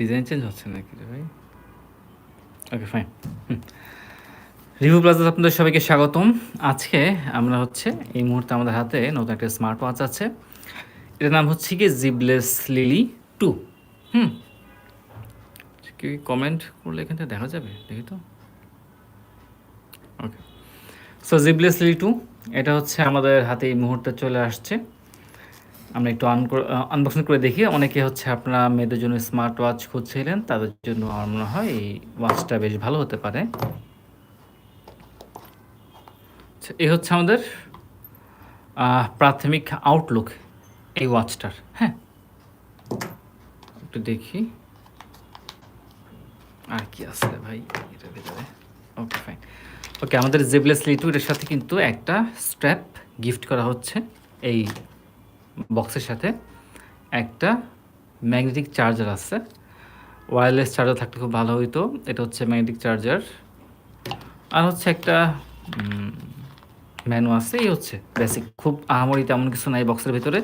Design change হচ্ছে নাকি ভাই? ওকে ফাইন রিভিউ প্লাজা আপনাদের সবাইকে স্বাগতম। আজকে আমরা হচ্ছে এই মুহূর্তে আমাদের হাতে নতুন একটা স্মার্ট ওয়াচ আছে। এটার নাম হচ্ছে কি জিবলেস লিলি টু হুম। কমেন্ট করলে এখান থেকে দেখা যাবে? দেখি তো। Okay so Zeblaze Lily two এটা হচ্ছে আমাদের হাতে এই মুহূর্তে চলে আসছে। আমরা একটু আন আনবক্সিং করে দেখি। অনেকে হচ্ছে আপনারা মেয়েদের জন্য স্মার্ট ওয়াচ খুঁজছিলেন তাদের জন্য আমার মনে হয় এই ওয়াচটা বেশ ভালো হতে পারে। আচ্ছা, এই হচ্ছে আমাদের প্রাথমিক আউটলুক এই ওয়াচটার হ্যাঁ? একটু দেখি। আর কি আছে ভাই? ওকে ফাইন ওকে আমাদের জেবলেস লিটু এটার সাথে কিন্তু একটা স্ট্র্যাপ গিফট করা হচ্ছে এই বক্সের সাথে একটা ম্যাগনেটিক চার্জার আছে। ওয়্যারলেস চার্জার থাকলে খুব ভালো হইতো। এটা হচ্ছে ম্যাগনেটিক চার্জার। আর হচ্ছে একটা ম্যানু আছে। এই হচ্ছে বেসিক খুব আহামরি তেমন কিছু নাই বক্সের ভিতরে।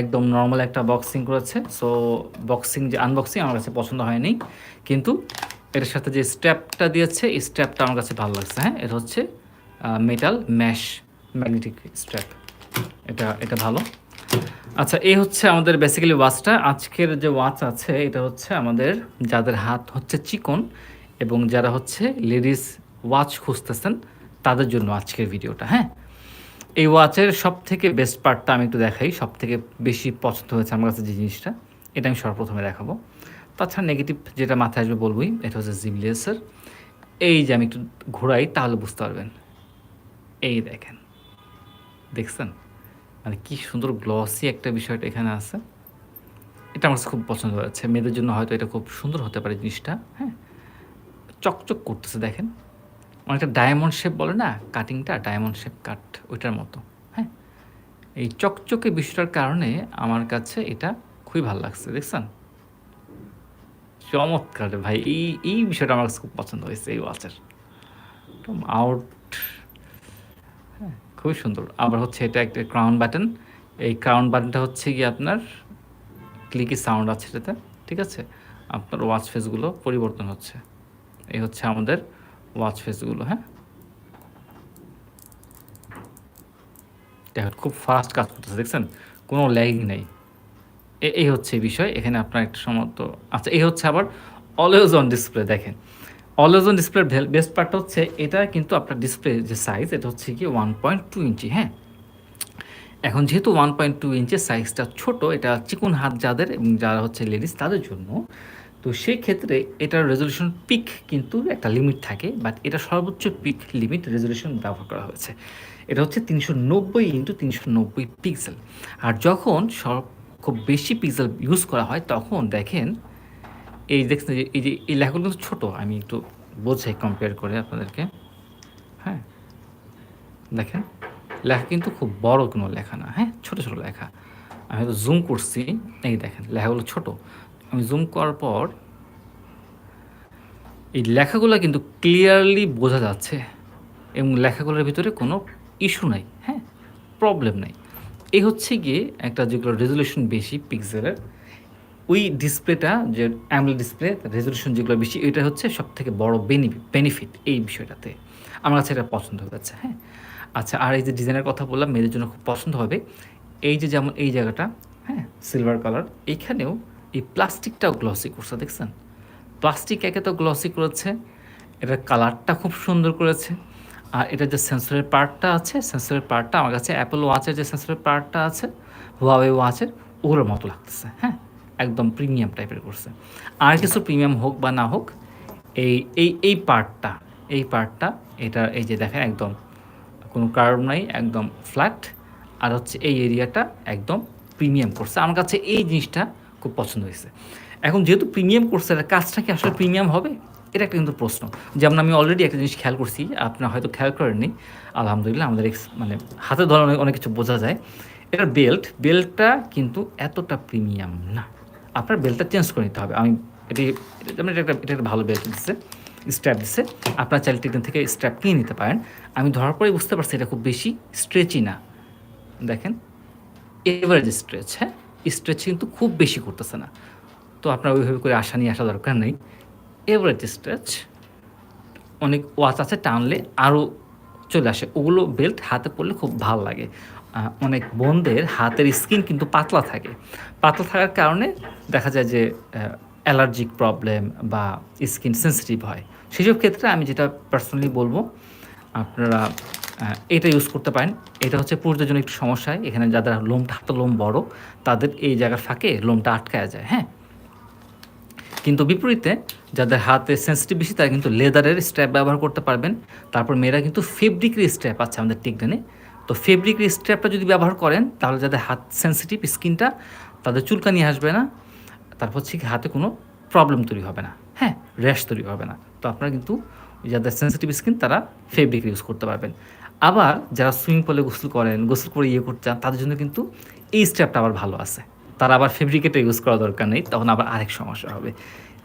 একদম নর্মাল একটা বক্সিং করেছে। সো বক্সিং যে আনবক্সিং আমার কাছে পছন্দ হয়নি। কিন্তু এটার সাথে যে স্ট্র্যাপটা দিয়েছে, এই স্ট্র্যাপটা আমার কাছে ভালো লাগছে। হ্যাঁ এটা হচ্ছে মেটাল ম্যাশ ম্যাগনেটিক স্ট্র্যাপ এটা এটা ভালো। আচ্ছা এই হচ্ছে আমাদের বেসিক্যালি ওয়াচটা আজকের যে ওয়াচ আছে, এটা হচ্ছে আমাদের যাদের হাত হচ্ছে চিকন এবং যারা হচ্ছে লেডিস ওয়াচ খুঁজতেছেন, তাদের জন্য আজকের ভিডিওটা হ্যাঁ? এই ওয়াচের সব থেকে বেস্ট পার্টটা আমি একটু দেখাই। সব থেকে বেশি পছন্দ হয়েছে আমার কাছে যে জিনিসটা, এটা আমি সর্বপ্রথমে দেখাবো। তাছাড়া নেগেটিভ যেটা মাথায় আসবে বলবই, এটা হচ্ছে জিবলিয়াসের এই যে আমি একটু ঘোরাই, তাহলে বুঝতে পারবেন। এই দেখেন, দেখছেন? মানে কি সুন্দর গ্লসি একটা বিষয়টা এখানে আছে। এটা আমার খুব পছন্দ হয়েছে। মেয়েদের জন্য হয়তো এটা খুব সুন্দর হতে পারে জিনিসটা হ্যাঁ? চকচক করতেছে, দেখেন। অনেকটা ডায়মন্ড শেপ বলে না? কাটিংটা ডায়মন্ড শেপ কাট ওইটার মতো হ্যাঁ? এই চকচকে বিষয়টার কারণে আমার কাছে এটা খুবই ভালো লাগছে, দেখছেন? চমৎকার ভাই। এই এই বিষয়টা আমার খুব পছন্দ হয়েছে, এই ওয়াচের আউট খুবই সুন্দর। আবার হচ্ছে এটা একটা ক্রাউন বাটন এই ক্রাউন বাটনটা হচ্ছে কি আপনার ক্লিকি সাউন্ড আছে এটাতে, ঠিক আছে? আপনার ওয়াচ ফেসগুলো পরিবর্তন হচ্ছে। এই হচ্ছে আমাদের ওয়াচ ফেসগুলো হ্যাঁ? দেখেন, খুব ফাস্ট কাজ করতেছে, দেখছেন? কোনো ল্যাগিং নেই। এই হচ্ছে বিষয়। এখানে আপনার একটা সমত আচ্ছা এই হচ্ছে আবার অলওয়েজ অন ডিসপ্লে দেখেন। অলওয়েজ অন ডিসপ্লের বেস্ট পার্ট হচ্ছে এটা কিন্তু আপনার ডিসপ্লে যে সাইজ এটা হচ্ছে কি ওয়ান পয়েন্ট টু ইঞ্চি হ্যাঁ? এখন যেহেতু ওয়ান পয়েন্ট টু ইঞ্চের সাইজটা ছোট, এটা চিকুন হাত যাদের এবং যারা হচ্ছে লেডিস তাদের জন্য, তো সেই ক্ষেত্রে এটার রেজলিউশন পিক কিন্তু একটা লিমিট থাকে বাট এটা সর্বোচ্চ পিক লিমিট রেজলিউশন ব্যবহার করা হয়েছে। এটা হচ্ছে তিনশো নব্বই ইন্টু তিনশো নব্বই পিক্সেল আর যখন সব, খুব বেশি পিক্সেল ইউজ করা হয়, তখন দেখেন এই দেখছেন যে এই যে এই লেখাগুলো কিন্তু ছোটো, আমি একটু বোঝাই কম্পেয়ার করে আপনাদেরকে। হ্যাঁ দেখেন, লেখা কিন্তু খুব বড় কোনো লেখা না হ্যাঁ ছোটো ছোটো লেখা। আমি হয়তো জুম করছি, এই দেখেন, লেখাগুলো ছোট। আমি জুম করার পর, এই লেখাগুলো কিন্তু ক্লিয়ারলি বোঝা যাচ্ছে, এবং লেখাগুলোর ভিতরে কোনো ইস্যু নাই হ্যাঁ প্রবলেম নাই। এই হচ্ছে গিয়ে একটা যেগুলো রেজলিউশন বেশি পিক্সেলের ওই ডিসপ্লেটা যে অ্যামলে ডিসপ্লে রেজলিউশন যেগুলো বেশি, এটা হচ্ছে সব থেকে বড় বেনিফিট এই বিষয়টাতে। আমার কাছে এটা পছন্দ হয়েছে হ্যাঁ? আচ্ছা আর এই যে ডিজাইনের কথা বললাম, মেয়েদের জন্য খুব পছন্দ হবে। এই যে যেমন এই জায়গাটা হ্যাঁ সিলভার কালার এইখানেও এই প্লাস্টিকটাও গ্লসি করছে, দেখছেন? প্লাস্টিক একে তো গ্লসি করেছে, এটার কালারটা খুব সুন্দর করেছে, আর এটা যে সেন্সরের পার্টটা আছে সেন্সরের পার্টটা আমার কাছে অ্যাপেল ওয়াচের যে সেন্সরের পার্টটা আছে হুয়াওয়ে ওয়াচের ওগুলোর মতো লাগতেছে হ্যাঁ? একদম প্রিমিয়াম টাইপের করছে। আর কিছু প্রিমিয়াম হোক বা না হোক, এই এই এই পার্টটা এই পার্টটা এটা এই যে দেখেন একদম কোনো কার্ভ নাই, একদম ফ্ল্যাট আর হচ্ছে এই এরিয়াটা একদম প্রিমিয়াম করছে। আমার কাছে এই জিনিসটা খুব পছন্দ হয়েছে। এখন যেহেতু প্রিমিয়াম করছে এটা কাজটা কি আসলে প্রিমিয়াম হবে? এটা একটা কিন্তু প্রশ্ন। যেমন আমি অলরেডি একটা জিনিস খেয়াল করছি আপনারা হয়তো খেয়াল করেননি, আলহামদুলিল্লাহ আমাদের মানে হাতে ধরে অনেক কিছু বোঝা যায়। এটার বেল্ট বেল্টটা কিন্তু এতটা প্রিমিয়াম না। আপনার বেল্টটা চেঞ্জ করে নিতে হবে। আমি এটি, এটা এটা একটা এটা একটা ভালো বেল্ট দিচ্ছে স্ট্র্যাপ দিচ্ছে আপনার চাইলে টেকনিক থেকে স্ট্র্যাপ কিনে নিতে পারেন। আমি ধরার পরে বুঝতে পারছি এটা খুব বেশি স্ট্রেচই না। দেখেন এভারেজ স্ট্রেচ হ্যাঁ? স্ট্রেচ কিন্তু খুব বেশি করতেছে না। তো আপনার ওইভাবে করে আশা নিয়ে আসা দরকার নেই। এভারেজ স্ট্রেচ অনেক ওয়াচ আছে টানলে আরও চলে আসে। ওগুলো বেল্ট হাতে পরলে খুব ভালো লাগে। অনেক বোনদের হাতের স্কিন কিন্তু পাতলা থাকে। পাতলা থাকার কারণে দেখা যায় যে অ্যালার্জিক প্রবলেম বা স্কিন সেন্সিটিভ হয়। সেসব ক্ষেত্রে আমি যেটা পার্সোনালি বলব, আপনারা এটা ইউজ করতে পারেন। এটা হচ্ছে পুরুষদের জন্য একটু সমস্যা। হয় এখানে যাদের লোমটা হাতে লোম বড়, তাদের এই জায়গার ফাঁকে লোমটা আটকায় যায় হ্যাঁ? কিন্তু বিপরীতে, যাদের হাতে সেন্সিটিভ বেশি, তারা কিন্তু লেদারের স্ট্র্যাপ ব্যবহার করতে পারবেন। তারপর মেয়েরা কিন্তু ফেব্রিকের স্ট্র্যাপ আছে আমাদের টিকডেনে। তো ফেব্রিকের স্ট্র্যাপটা যদি ব্যবহার করেন, তাহলে যাদের হাত সেন্সিটিভ স্কিনটা তাদের চুলকানি আসবে না। তারপর হচ্ছে কি, হাতে কোনো প্রবলেম তৈরি হবে না। হ্যাঁ র্যাশ তৈরি হবে না। তো আপনারা কিন্তু যাদের সেন্সিটিভ স্কিন তারা ফেব্রিক ইউজ করতে পারবেন। আবার যারা সুইমিং পুলে গোসল করেন, গোসল করে ইয়ে করতে চান, তাদের জন্য কিন্তু এই স্ট্র্যাপটা আবার ভালো আছে। তারা আবার ফেব্রিকেটা ইউজ করা দরকার নেই, তখন আবার আরেক সমস্যা হবে।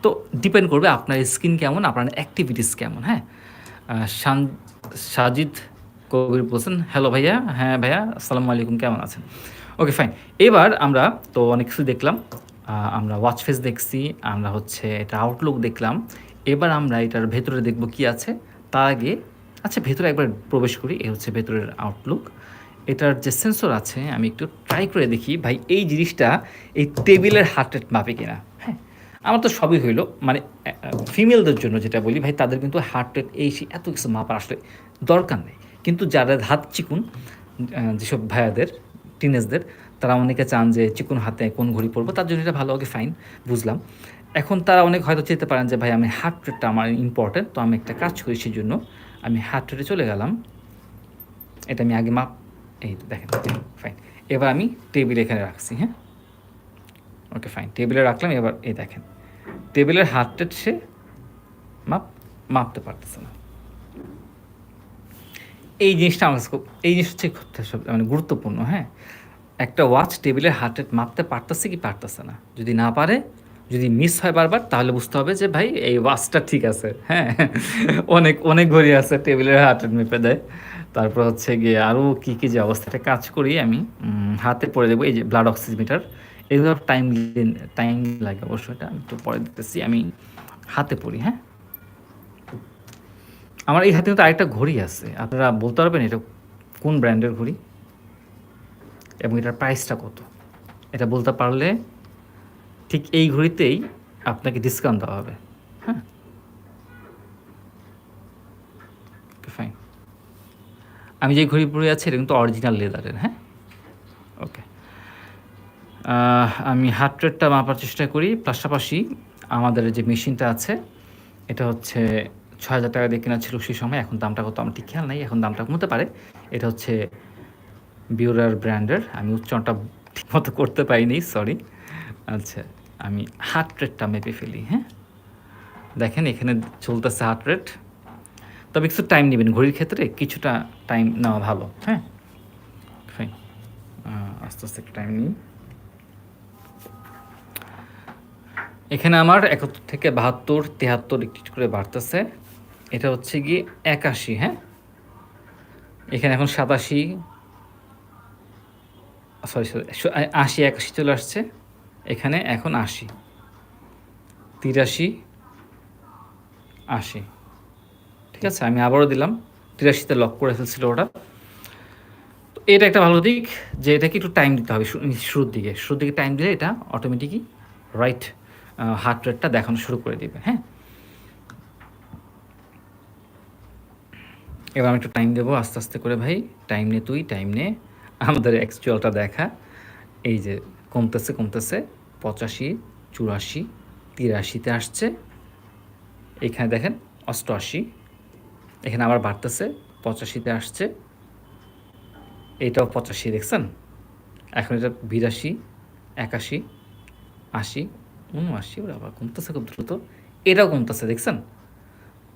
তো ডিপেন্ড করবে আপনার স্কিন কেমন, আপনার অ্যাক্টিভিটিস কেমন হ্যাঁ? সাজিদ কবির বলছেন, হ্যালো ভাইয়া হ্যাঁ ভাইয়া, আসসালামু আলাইকুম, কেমন আছেন? ওকে ফাইন এবার আমরা তো অনেক কিছু দেখলাম আমরা ওয়াচ ফেস দেখছি, আমরা হচ্ছে এটা আউটলুক দেখলাম। এবার আমরা এটার ভেতরে দেখব কি আছে। তার আগে আচ্ছা ভেতরে একবার প্রবেশ করি, এই হচ্ছে ভেতরের আউটলুক এটার যে সেন্সর আছে, আমি একটু ট্রাই করে দেখি, ভাই, এই জিনিসটা এই টেবিলের হার্ট রেট মাপে কিনা? হ্যাঁ আমার তো সবই হইল মানে ফিমেলদের জন্য যেটা বলি, ভাই, তাদের কিন্তু হার্ট রেট এই এত কিছু মাপার আসলে দরকার নেই। কিন্তু যারা হাত চিকুন যেসব ভাইয়াদের টিনেজদের তারা অনেকে চান যে চিকুন হাতে কোন ঘড়ি পরবো, তার জন্য এটা ভালো, ওকে ফাইন বুঝলাম। এখন তারা অনেক হয়তো চেতে পারেন যে, ভাই, আমি হার্ট রেটটা আমার ইম্পর্টেন্ট তো আমি একটা কাজ করি সেই জন্য আমি হার্ট রেটে চলে গেলাম। এটা আমি আগে মাপ এই দেখেন ফাইন এবার আমি টেবিল এখানে রাখছি হ্যাঁ? ওকে ফাইন টেবিলে রাখলাম, এবার এই দেখেন। টেবিলের হাত রেট সে মাপ, মাপতে পারতেছে না। এই জিনিসটা আমার এই জিনিস হচ্ছে খুব সব- মানে গুরুত্বপূর্ণ হ্যাঁ? একটা ওয়াচ টেবিলের হার্ট রেট মাপতে পারতেছে কি পারতেছে না? যদি না পারে, যদি মিস হয় বারবার, তাহলে বুঝতে হবে যে ভাই, এই ওয়াচটা ঠিক আছে হ্যাঁ? অনেক অনেক ঘড়ি আছে টেবিলের হার্ট রেট মেপে দেয়। তারপর হচ্ছে গিয়ে আরও কী কী যে অবস্থাটা কাজ করি আমি হাতে পরে দেবো, এই যে ব্লাড অক্সিমিটার এগুলো টাইম টাইম লাগে অবশ্যই এটা, আমি একটু পরে দিতেছি আমি হাতে পড়ি হ্যাঁ? আমার এই হাতে কিন্তু আরেকটা ঘড়ি আছে। আপনারা বলতে পারবেন এটা কোন ব্র্যান্ডের ঘড়ি? এবং এটার প্রাইসটা কত? এটা বলতে পারলে ঠিক এই ঘড়িতেই আপনাকে ডিসকাউন্ট দেওয়া হবে। হ্যাঁ? ফাইন আমি যে ঘড়ি পরে আছি, এটা কিন্তু অরিজিনাল লেদারের হ্যাঁ? ওকে আমি হার্ট রেটটা মাপার চেষ্টা করি। পাশাপাশি আমাদের যে মেশিনটা আছে, এটা হচ্ছে ছ হাজার টাকা দিয়ে কেনা ছিল সেই সময়, এখন দামটা কত আমার ঠিক খেয়াল নাই, এখন দামটা কমতে পারে। এটা হচ্ছে বিউরার ব্র্যান্ডের আমি উচ্চারণটা ঠিকমতো করতে পারিনি সরি আচ্ছা আমি হার্ট রেটটা মেপে ফেলি হ্যাঁ? দেখেন, এখানে চলতেছে হার্ট রেট তবে কিছু টাইম নেবেন, ঘড়ির ক্ষেত্রে কিছুটা টাইম নেওয়া ভালো হ্যাঁ? ফাইন আস্তে আস্তে একটু টাইম নিই। এখানে আমার একাত্তর থেকে বাহাত্তর, তেহাত্তর, একটু একটু করে বাড়তেছে। এটা হচ্ছে গিয়ে একাশি হ্যাঁ? এখানে এখন সাতাশি, সরি সরি আশি, একাশি চলে আসছে। এখানে এখন আশি, তিরাশি, আশি। ঠিক আছে, আমি আবারও দিলাম। তিরাশিতে লক করে ফেলছিল ওটা। তো এটা একটা ভালো দিক যে এটাকে একটু টাইম দিতে হবে শুরুর দিকে। শুরুর দিকে টাইম দিলে এটা অটোমেটিকই রাইট হার্ট রেটটা দেখানো শুরু করে দিবে হ্যাঁ? এবার আমি একটু টাইম দেবো। আস্তে আস্তে করে ভাই টাইম নে তুই টাইম নে আমাদের অ্যাকচুয়ালটা দেখা। এই যে কমতেছে কমতেছে, পঁচাশি, চুরাশি তিরাশিতে আসছে। এখানে দেখেন অষ্টআশি, এখানে আবার বাড়তেছে পঁচাশিতে আসছে। এটাও পঁচাশি, দেখছেন? এখন এটা বিরাশি, একাশি, আশি, উনআশি, ওরা আবার কমতেছে খুব দ্রুত। এটাও কমতেছে, দেখছেন?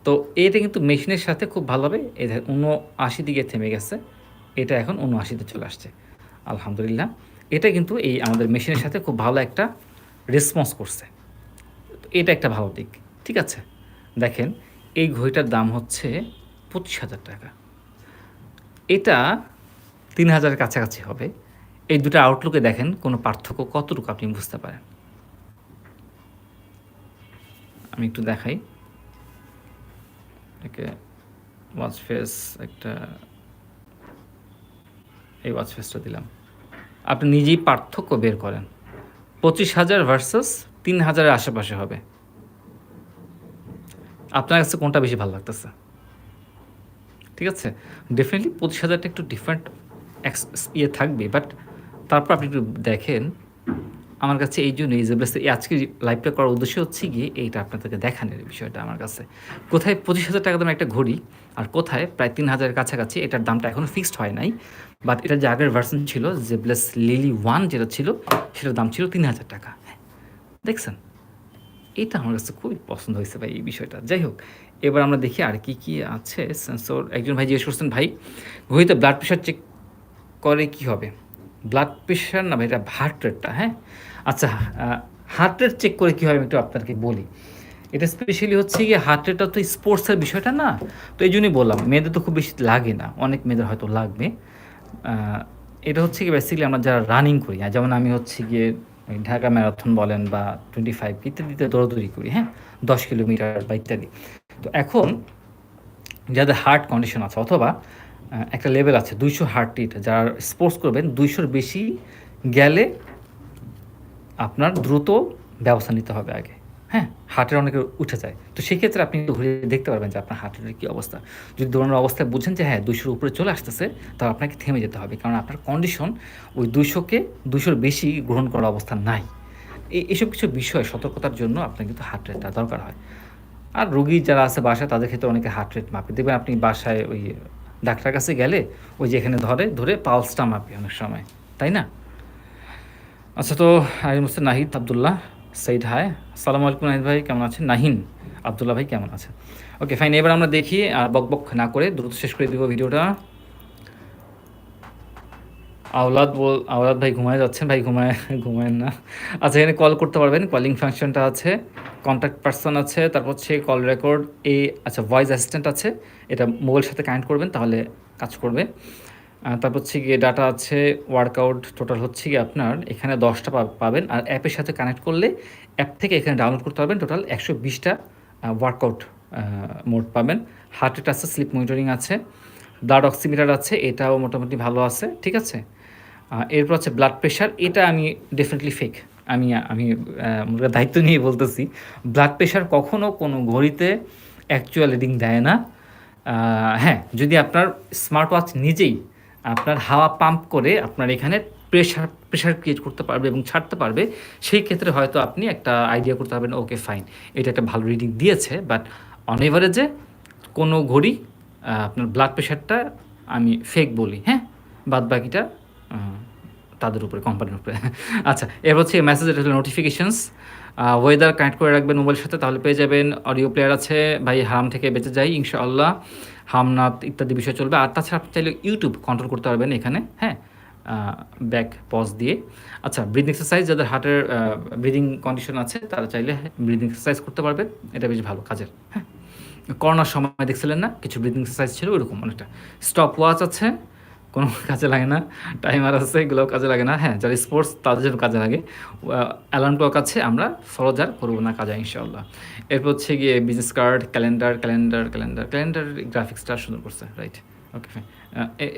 তো এটা কিন্তু মেশিনের সাথে খুব ভালোভাবে এই দেখেন উনআশি দিকে থেমে গেছে। এটা এখন উনআশিতে চলে আসছে। আলহামদুলিল্লাহ। এটা কিন্তু এই আমাদের মেশিনের সাথে খুব ভালো একটা রেসপন্স করছে। এটা একটা ভালো দিক। ঠিক আছে? দেখেন, এই ঘড়িটার দাম হচ্ছে পঁচিশ হাজার টাকা। এটা তিন হাজারের কাছাকাছি হবে। এই দুটো আউটলুকে দেখেন কোনো পার্থক্য কতটুকু আপনি বুঝতে পারেন। আমি একটু দেখাই। একে ওয়াচ ফেস একটা, এই ওয়াচ ফেসটা দিলাম। আপনি নিজেই পার্থক্য বের করেন। পঁচিশ হাজার ভার্সাস তিন হাজারের আশেপাশে হবে। আপনার কাছে কোনটা বেশি ভালো লাগতেছে? ঠিক আছে? ডেফিনেটলি পঁচিশ হাজারটা একটু ডিফারেন্ট ইয়ে থাকবে বাট তারপর আপনি একটু দেখেন আমার কাছে এই জন্য এই যে আজকে লাইভটা করার উদ্দেশ্য হচ্ছে গিয়ে এইটা আপনাদেরকে দেখানোর বিষয়টা আমার কাছে। কোথায় পঁচিশ হাজার টাকা দামের একটা ঘড়ি আর কোথায় প্রায় তিন হাজারের কাছাকাছি এটার দামটা এখনও ফিক্সড হয় নাই বাট এটা যে আগের ভার্সন ছিল, যে ব্লেস লিলি ওয়ান যেটা ছিল, সেটার দাম ছিল তিন হাজার টাকা। দেখছেন? এটা আমার কাছে খুবই পছন্দ হয়েছে ভাই এই বিষয়টা। যাই হোক, এবার আমরা দেখি আর কি কি আছে। সেন্সর একজন ভাই জিজ্ঞেস করছেন, ভাই, ঘড়িতে ব্লাড প্রেশার চেক করে কি হবে? ব্লাড প্রেশার না ভাই, এটা হার্ট রেটটা হ্যাঁ? আচ্ছা হার্ট রেট চেক করে কী হবে আমি একটু আপনাকে বলি। এটা স্পেশালি হচ্ছে গিয়ে হার্ট রেটটা তো স্পোর্টসের বিষয়টা না, তো এই জন্যই বললাম, মেয়েদের তো খুব বেশি লাগে না, অনেক মেয়েদের হয়তো লাগবে। এটা হচ্ছে কি বেসিক্যালি আমরা যারা রানিং করি যেমন আমি হচ্ছে গিয়ে ঢাকা ম্যারাথন বলেন বা টোয়েন্টি ফাইভ ইত্যাদিতে দৌড়দৌড়ি করি হ্যাঁ? দশ কিলোমিটার বা ইত্যাদি। তো এখন যাদের হার্ট কন্ডিশন আছে, অথবা একটা লেভেল আছে, দুইশো হার্ট রিট যারা স্পোর্টস করবেন, দুইশোর বেশি গেলে আপনার দ্রুত ব্যবস্থা নিতে হবে আগে। হ্যাঁ? হার্টের অনেকে উঠে যায়। তো সেক্ষেত্রে আপনি ঘুরে দেখতে পারবেন যে আপনার হার্টের কী অবস্থা। যদি দৌড়ানোর অবস্থায় বুঝছেন যে হ্যাঁ দুশোর উপরে চলে আসতেছে, তাহলে আপনাকে থেমে যেতে হবে। কারণ আপনার কন্ডিশন ওই দুশোকে দুশোর বেশি গ্রহণ করার অবস্থা নাই। এই এসব কিছু বিষয় সতর্কতার জন্য আপনার কিন্তু হার্ট রেটটা দরকার হয়। আর রোগী যারা আছে বাসায়, তাদের ক্ষেত্রে অনেকে হার্ট রেট মাপে। দেবেন আপনি বাসায় ওই ডাক্তার কাছে গেলে, ওই যে এখানে ধরে ধরে পালসটা মাপে অনেক সময়। তাই না? আচ্ছা তো আরিম হোসেন নাহিদ আবদুল্লাহ সঈদ হায়। সালাম আলাইকুম নাহিদ ভাই, কেমন আছেন? নাহিন আবদুল্লাহ ভাই, কেমন আছেন? ওকে ফাইন এবার আমরা দেখি আর বক বক না করে দ্রুত শেষ করে দিব ভিডিওটা। আওলাদ বল, আওলাদ ভাই ঘুমায় যাচ্ছেন? ভাই ঘুমায় ঘুমায় না। আচ্ছা এখানে কল করতে পারবেন কলিং ফাংশনটা আছে কন্ট্যাক্ট পার্সন আছে, তারপর হচ্ছে কল রেকর্ড এ আচ্ছা ভয়েস অ্যাসিস্ট্যান্ট আছে, এটা মোবাইলের সাথে কানেক্ট করবেন, তাহলে কাজ করবে। তারপর হচ্ছে গিয়ে ডাটা আছে ওয়ার্কআউট টোটাল হচ্ছে গিয়ে আপনার এখানে দশটা পাবেন। আর অ্যাপের সাথে কানেক্ট করলে অ্যাপ থেকে এখানে ডাউনলোড করতে পারবেন। টোটাল একশো বিশটা ওয়ার্কআউট মোড পাবেন। হার্ট রেট আছে স্লিপ মনিটরিং আছে ব্লাড অক্সিমিটার আছে, এটাও মোটামুটি ভালো আছে, ঠিক আছে? এরপর হচ্ছে ব্লাড প্রেশার এটা আমি ডেফিনেটলি ফেক আমি আমি দায়িত্ব নিয়ে বলতেছি। ব্লাড প্রেশার কখনও কোনো ঘড়িতে অ্যাকচুয়াল রিডিং দেয় না। হ্যাঁ যদি আপনার স্মার্ট ওয়াচ নিজেই আপনার হাওয়া পাম্প করে আপনার এখানে প্রেশার প্রেশার ক্রিয়েট করতে পারবে এবং ছাড়তে পারবে, সেই ক্ষেত্রে হয়তো আপনি একটা আইডিয়া করতে পারবেন ওকে ফাইন এটা একটা ভালো রিডিং দিয়েছে বাট অন এভারেজে কোনো ঘড়ি আপনার ব্লাড প্রেশারটা আমি ফেক বলি হ্যাঁ? বাদ বাকিটা তাদের উপরে কোম্পানির উপরে। আচ্ছা এবার হচ্ছে মেসেজ হলো নোটিফিকেশানস ওয়েদার কানেক্ট করে রাখবেন মোবাইলের সাথে, তাহলে পেয়ে যাবেন অডিও প্লেয়ার আছে, ভাই হারাম থেকে বেঁচে যাই, ইনশাআল্লাহ। হামনাথ ইত্যাদি বিষয় চলবে। আর তাছাড়া আপনি চাইলে ইউটিউব কন্ট্রোল করতে পারবেন এখানে হ্যাঁ? ব্যাক পজ দিয়ে। আচ্ছা ব্রিদিং এক্সারসাইজ যাদের হার্টের ব্রিদিং কন্ডিশন আছে, তারা চাইলে ব্রিদিং এক্সারসাইজ করতে পারবে এটা বেশ ভালো কাজের হ্যাঁ? করোনার সময় দেখছিলেন না? কিছু ব্রিদিং এক্সারসাইজ ছিল ওইরকম অনেকটা। স্টপ ওয়াচ আছে। কোনো কাজে লাগে না, টাইমার আছে, এগুলোও কাজে লাগে না। হ্যাঁ যারা স্পোর্টস তাদের জন্য কাজে লাগে। অ্যালার্ম ক্লক আছে, আমরা ফলো যার করব না কাজে ইনশাল্লাহ এরপর হচ্ছে গিয়ে business card calendar calendar calendar calendar গ্রাফিক্সটা সুন্দর করছে রাইট ওকে ফাইন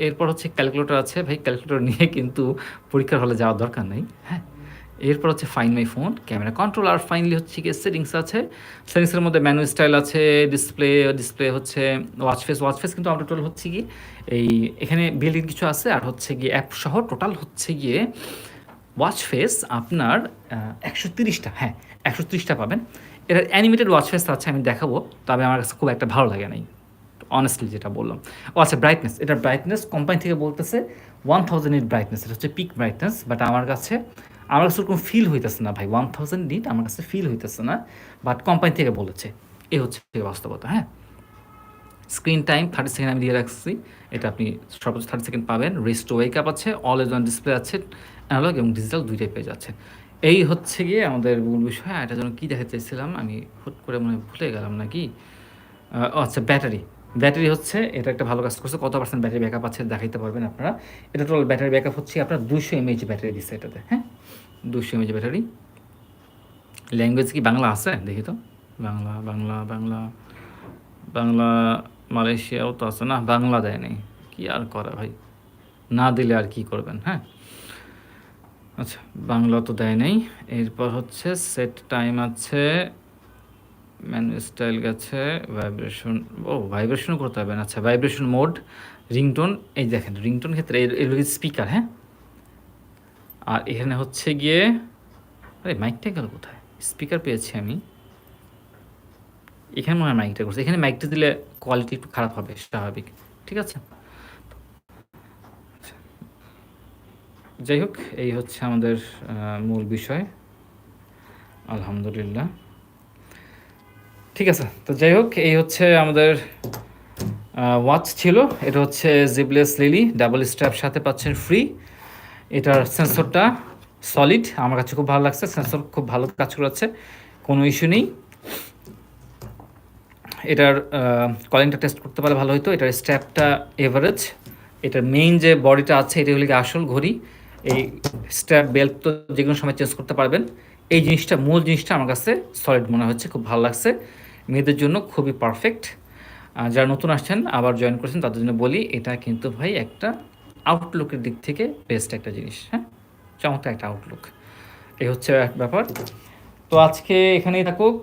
এরপর হচ্ছে ক্যালকুলেটর আছে। ভাই ক্যালকুলেটর নিয়ে কিন্তু পরীক্ষার হলে যাওয়ার দরকার নেই হ্যাঁ? এরপর হচ্ছে find my phone camera control R finally হচ্ছে গিয়ে সেটিংস আছে। সেটিংসের মধ্যে ম্যানুয়াল স্টাইল আছে ডিসপ্লে ডিসপ্লে হচ্ছে ওয়াচ ফেস ওয়াচ ফেস কিন্তু আমরা টোটাল হচ্ছে গিয়ে এই এখানে বিল্ডিং কিছু আছে, আর হচ্ছে গিয়ে অ্যাপ সহ টোটাল হচ্ছে গিয়ে ওয়াচ ফেস আপনার একশো তিরিশটা হ্যাঁ একশো তিরিশটা পাবেন। এটার অ্যানিমেটেড ওয়াচ ফেস আছে, আমি দেখাবো, তবে আমার কাছে খুব একটা ভালো লাগে নাই। অনেস্টলি যেটা বললাম। ও আচ্ছা ব্রাইটনেস এটার ব্রাইটনেস কোম্পানি থেকে বলতেছে ওয়ান থাউজেন্ড এইট ব্রাইটনেস এটা হচ্ছে পিক ব্রাইটনেস বাট আমার কাছে আমার কাছে ওরকম ফিল হইতেছে না, ভাই। ওয়ান থাউজেন্ড নিট আমার কাছে ফিল হইতেছে না বাট কোম্পানি থেকে বলেছে। এ হচ্ছে বাস্তবতা হ্যাঁ? স্ক্রিন টাইম থার্টি সেকেন্ড আমি দিয়ে রাখছি। এটা আপনি সর্বোচ্চ থার্টি সেকেন্ড পাবেন। রেস্ট ওয়েক আপ আছে অল এজ অন ডিসপ্লে আছে অ্যানালগ এবং ডিজিটাল দুইটাই পেয়ে যাচ্ছে এই হচ্ছে গিয়ে আমাদের মূল বিষয় এটা যেন কী দেখাতে চাইছিলাম, আমি হুট করে মনে ভুলে গেলাম নাকি? আচ্ছা ব্যাটারি। ব্যাটারি হচ্ছে, এটা একটা ভালো কাজ করছে, কত পার্সেন্ট ব্যাটারি ব্যাকআপ আছে দেখাইতে পারবেন আপনারা। এটা টোটাল ব্যাটারি ব্যাকআপ হচ্ছে আপনার দুশো এমএইচ ব্যাটারি দিচ্ছে এটাতে হ্যাঁ? দুশো এমএইচ ব্যাটারি ল্যাঙ্গুয়েজ কি বাংলা আছে? দেখি তো। বাংলা বাংলা বাংলা বাংলা, মালয়েশিয়াও তো আছে না? বাংলা দেয়নি কি আর করে ভাই? না দিলে আর কি করবেন হ্যাঁ? আচ্ছা বাংলা তো দেয় নাই। এরপর হচ্ছে সেট টাইম আছে ম্যানু স্টাইল গেছে ভাইব্রেশন ও ভাইব্রেশনও করতে হবে না। আচ্ছা ভাইব্রেশন মোড রিংটোন এই দেখেন রিংটোন ক্ষেত্রে এর স্পিকার হ্যাঁ? আর এখানে হচ্ছে গিয়ে, আরে মাইকটা গেল কোথায়? স্পিকার পেয়েছি আমি। এখানে মনে হয় মাইকটা করছে। এখানে মাইকটা দিলে কোয়ালিটি একটু খারাপ হবে, স্বাভাবিক, ঠিক আছে? যাই হোক, এই হচ্ছে আমাদের মূল বিষয়। আলহামদুলিল্লাহ। ঠিক আছে, তো যাই হোক, এই হচ্ছে আমাদের ওয়াচ ছিল। এটা হচ্ছে জিবলেস লিলি ডাবল স্ট্র্যাপ সাথে পাচ্ছেন ফ্রি এটার সেন্সরটা সলিড আমার কাছে খুব ভালো লাগছে সেন্সর খুব ভালো কাজ করেছে কোনো ইস্যু নেই। এটার কলিংটা টেস্ট করতে পারলে ভালো হতো এটার স্ট্র্যাপটা এভারেজ এটার মেইন যে বডিটা আছে, এটা হলো আসল ঘড়ি। এই স্ট্র্যাপ বেল্ট তো যে কোনো সময় চেঞ্জ করতে পারবেন। এই জিনিসটা, মূল জিনিসটা আমার কাছে সলিড মনে হচ্ছে, খুব ভালো লাগছে। মেয়েদের জন্য খুবই পারফেক্ট যারা নতুন আসছেন, আবার জয়েন করেছেন, তাদের জন্য বলি, এটা কিন্তু ভাই একটা আউটলুকের দিক থেকে বেস্ট একটা জিনিস হ্যাঁ? চমৎকার একটা আউটলুক এই হচ্ছে এক ব্যাপার। তো আজকে এখানেই থাকুক।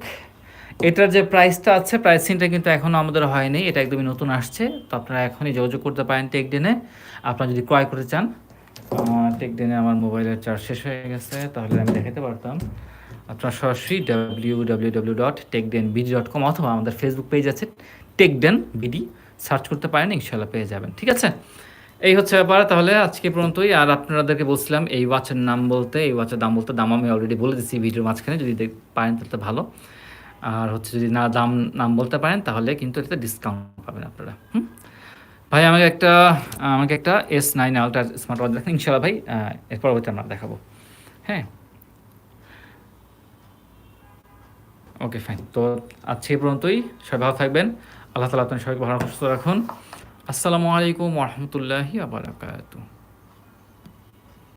এটার যে প্রাইসটা আছে প্রাইসিংটা কিন্তু এখনও আমাদের হয়নি, এটা একদমই নতুন আসছে। তো আপনারা এখনই যোগাযোগ করতে পারেন টেকডেনে আপনারা যদি ক্রয় করতে চান টেকডেনে আমার মোবাইলের চার্জ শেষ হয়ে গেছে, তাহলে আমি দেখাতে পারতাম। আপনারা সরাসরি W dot Techden BD dot com অথবা আমাদের ফেসবুক পেজ আছে টেকডেন বিডি সার্চ করতে পারেন ইনশাল্লাহ পেয়ে যাবেন, ঠিক আছে? এই হচ্ছে ব্যাপার, তাহলে আজকে পর্যন্তই, আর আপনাদেরকে বলছিলাম, এই ওয়াচের নাম বলতে, এই ওয়াচের দাম বলতে, দাম আমি অলরেডি বলে দিচ্ছি ভিডিওর মাঝখানে, যদি পারেন তাহলে ভালো। আর হচ্ছে যদি না দাম, নাম বলতে পারেন, তাহলে কিন্তু এটাতে ডিসকাউন্ট পাবেন আপনারা, হুম? ভাই, আমাকে একটা আমাকে একটা S nine ultra smart watch দেখেন ইনশাল্লাহ ভাই এর পরবর্তী আমরা দেখাবো হ্যাঁ? ওকে ফাইন তো আজকে পর্যন্তই। সবাই ভালো থাকবেন। আল্লাহ তালা আপনার সবাইকে ভালো সুস্থ রাখুন। আসসালামু আলাইকুম রহমতুল্লাহি আবরাকাতু